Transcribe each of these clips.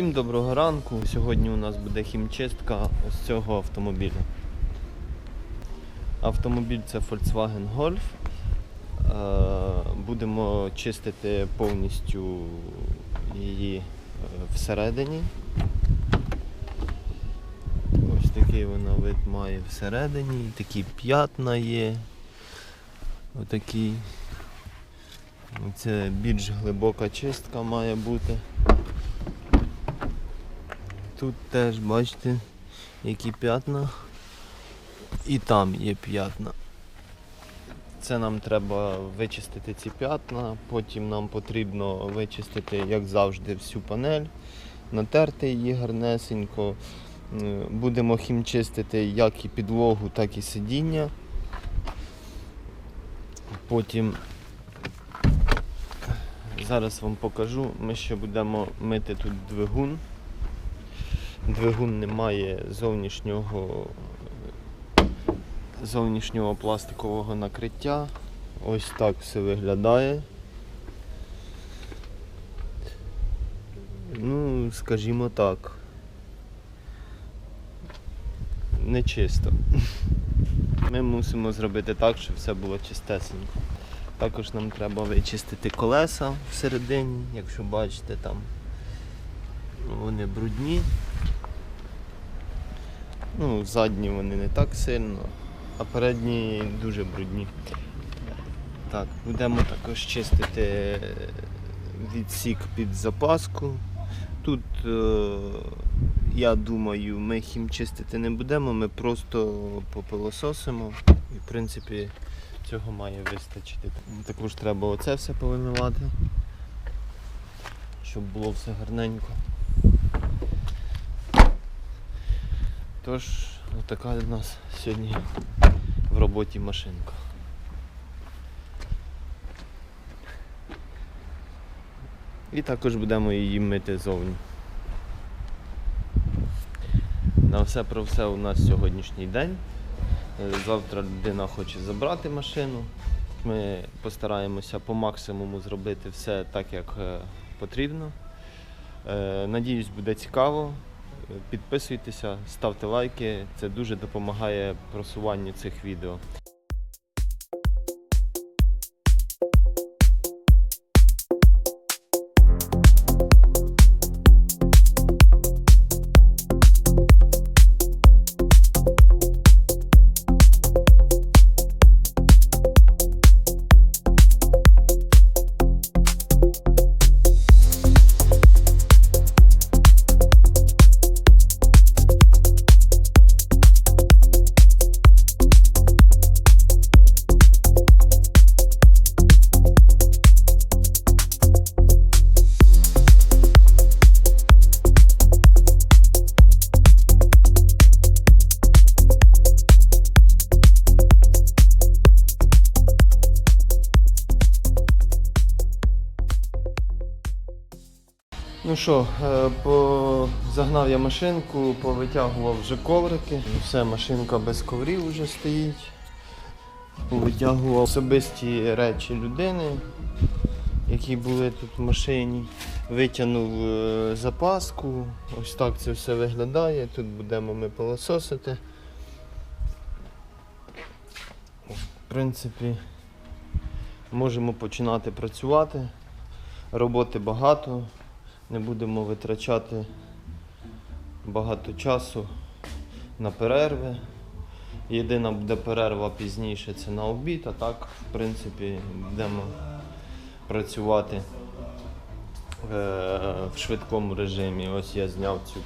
Всім доброго ранку. Сьогодні у нас буде хімчистка ось цього автомобіля. Автомобіль це Volkswagen Golf. Е, Будемо чистити повністю її е, всередині. Ось такий вона вид має всередині, такі п'ятна є. Отакі. Це більш глибока чистка має бути. Тут теж бачите, які п'ятна. І там є п'ятна. Це нам треба вичистити ці п'ятна, потім нам потрібно вичистити, як завжди, всю панель, натерти її гарнесенько. Будемо хімчистити як і підлогу, так і сидіння. Потім зараз вам покажу, ми ще будемо мити тут двигун. Двигун не має зовнішнього, зовнішнього пластикового накриття. Ось так все виглядає. Ну, скажімо так. Не. Ми мусимо зробити так, щоб все було чистесенько. Також нам треба вичистити колеса всередині, якщо бачите там вони брудні. Ну, задні вони не так сильно, а передні дуже брудні. Так, будемо також чистити відсік під запаску. Тут, е, я думаю, ми хім чистити не будемо, ми просто попилососимо і в принципі цього має вистачити. Також треба оце все повимивати, щоб було все гарненько. Тож, така у нас сьогодні в роботі машинка. І також будемо її мити зовні. На все про все у нас сьогоднішній день. Е, Завтра людина хоче забрати машину. Ми постараємося по максимуму зробити все так, як е, потрібно. Е, Надіюсь, буде цікаво. Підписуйтеся, ставте лайки, це дуже допомагає просуванню цих відео. Ну що, е, по... загнав я машинку, повитягував вже коврики. Все, машинка без коврів вже стоїть. Повитягував особисті речі людини, які були тут в машині. Витягнув е, запаску. Ось так це все виглядає. Тут будемо ми пилососити. В принципі, можемо починати працювати. Роботи багато не будемо витрачати багато часу на перерви. Єдина буде перерва пізніше це на обід, а так, в принципі, будемо працювати е, в швидкому режимі. Ось я зняв цю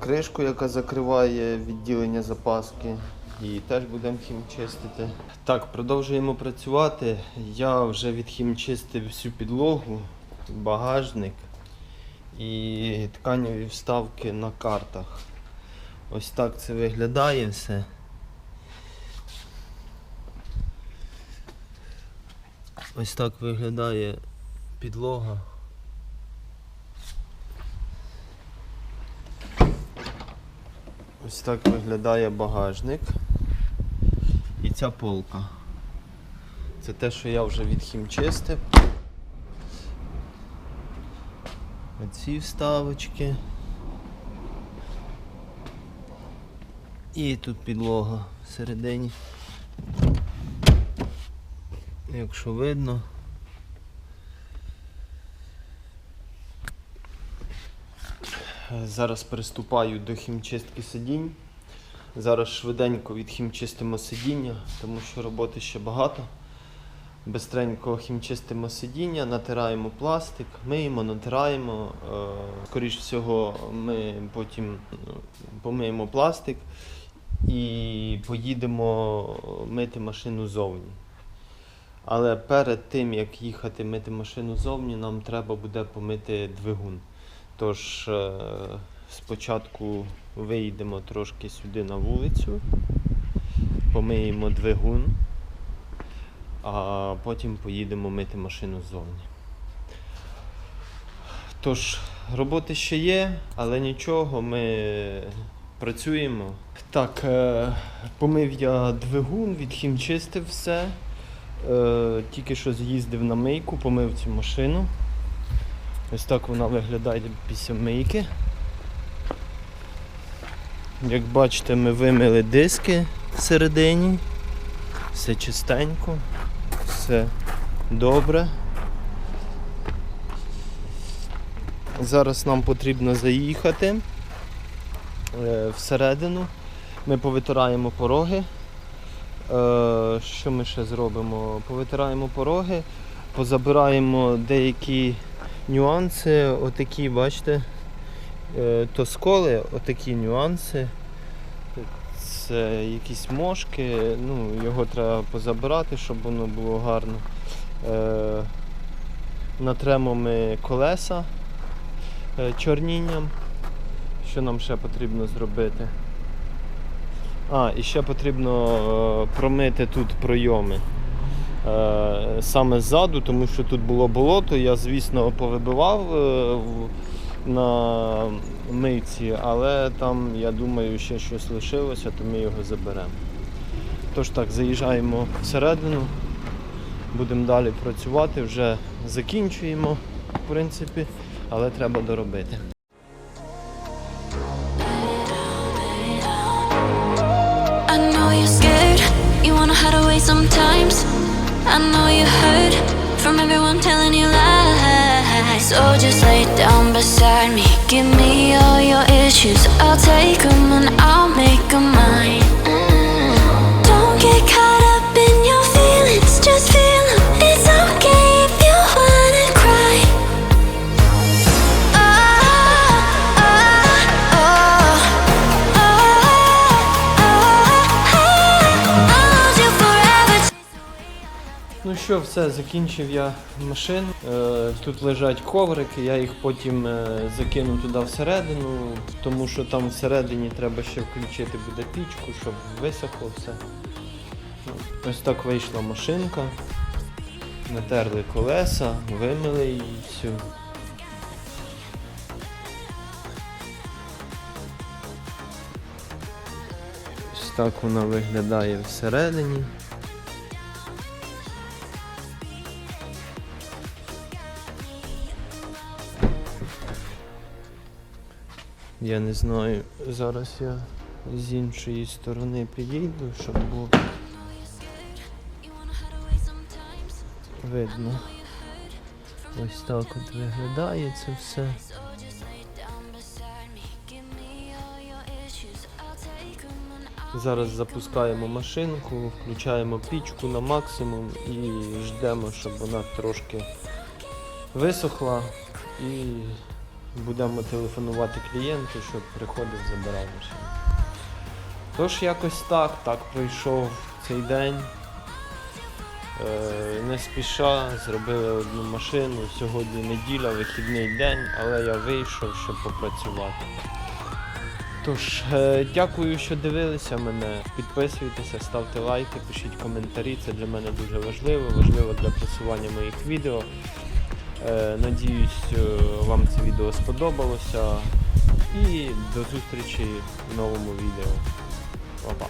кришку, яка закриває відділення запаски. Її теж будемо хімчистити. Так, продовжуємо працювати. Я вже відхімчистив всю підлогу багажник і тканеві вставки на картах. Ось так це виглядає все. Ось так виглядає підлога. Ось так виглядає багажник і ця полка. Це те, що я вже відхімчистив. Оці вставочки. І тут підлога всередині. Якщо видно. Зараз приступаю до хімчистки сидінь. Зараз швиденько відхімчистимо сидіння, тому що роботи ще багато. Бистренько хімчистимо сидіння, натираємо пластик, миємо, натираємо. Е, Скоріш всього, ми потім е, помиємо пластик і поїдемо мити машину зовні. Але перед тим, як їхати мити машину зовні, нам треба буде помити двигун. Тож е, спочатку вийдемо трошки сюди на вулицю, помиємо двигун, а потім поїдемо мити машину ззовні. Тож, роботи ще є, але нічого, ми працюємо. Так, е, помив я двигун, відхімчистив все. Е, тільки що з'їздив на мийку, помив цю машину. Ось так вона виглядає після мийки. Як бачите, ми вимили диски всередині. Все чистенько, все добре. Зараз нам потрібно заїхати е, всередину. Ми повитираємо пороги. Е, Що ми ще зробимо? Повитираємо пороги, позабираємо деякі нюанси, отакі, бачите, е, то сколи, отакі нюанси. Це якісь мошки, ну, його треба позабирати, щоб воно було гарно. Е, натремо ми колеса е, чорнінням. Що нам ще потрібно зробити? А, і ще потрібно е, промити тут пройоми. Е, саме ззаду, тому що тут було болото, я, звісно, повибивав е, на мийці, але там, я думаю, ще щось лишилося, то ми його заберемо. Тож так, заїжджаємо всередину, будемо далі працювати, вже закінчуємо, в принципі, але треба доробити. I know you heard from everyone telling you lies. So just lay down beside me, give me all your issues. I'll take 'em and Ну що, все, закінчив я машину. Е, тут лежать коврики, я їх потім е, закину туди всередину, тому що там всередині треба ще включити буде пічку, щоб висохло все. Ну, Ось так вийшла машинка. Натерли колеса, вимили її всю. Ось так вона виглядає всередині. Я не знаю, зараз я з іншої сторони підійду, щоб було видно. Ось так от виглядає це все. Зараз запускаємо машинку, включаємо пічку на максимум і ждемо, щоб вона трошки висохла і будемо телефонувати клієнту, щоб приходив, забирав машину. Тож якось так, так пройшов цей день. Е, не спіша, зробили одну машину. Сьогодні неділя, вихідний день, але я вийшов, щоб попрацювати. Тож, е, дякую, що дивилися мене. Підписуйтеся, ставте лайки, пишіть коментарі. Це для мене дуже важливо, важливо для просування моїх відео. Е, надіюсь, е, вам це відео сподобалося. І до зустрічі в новому відео. Па-па!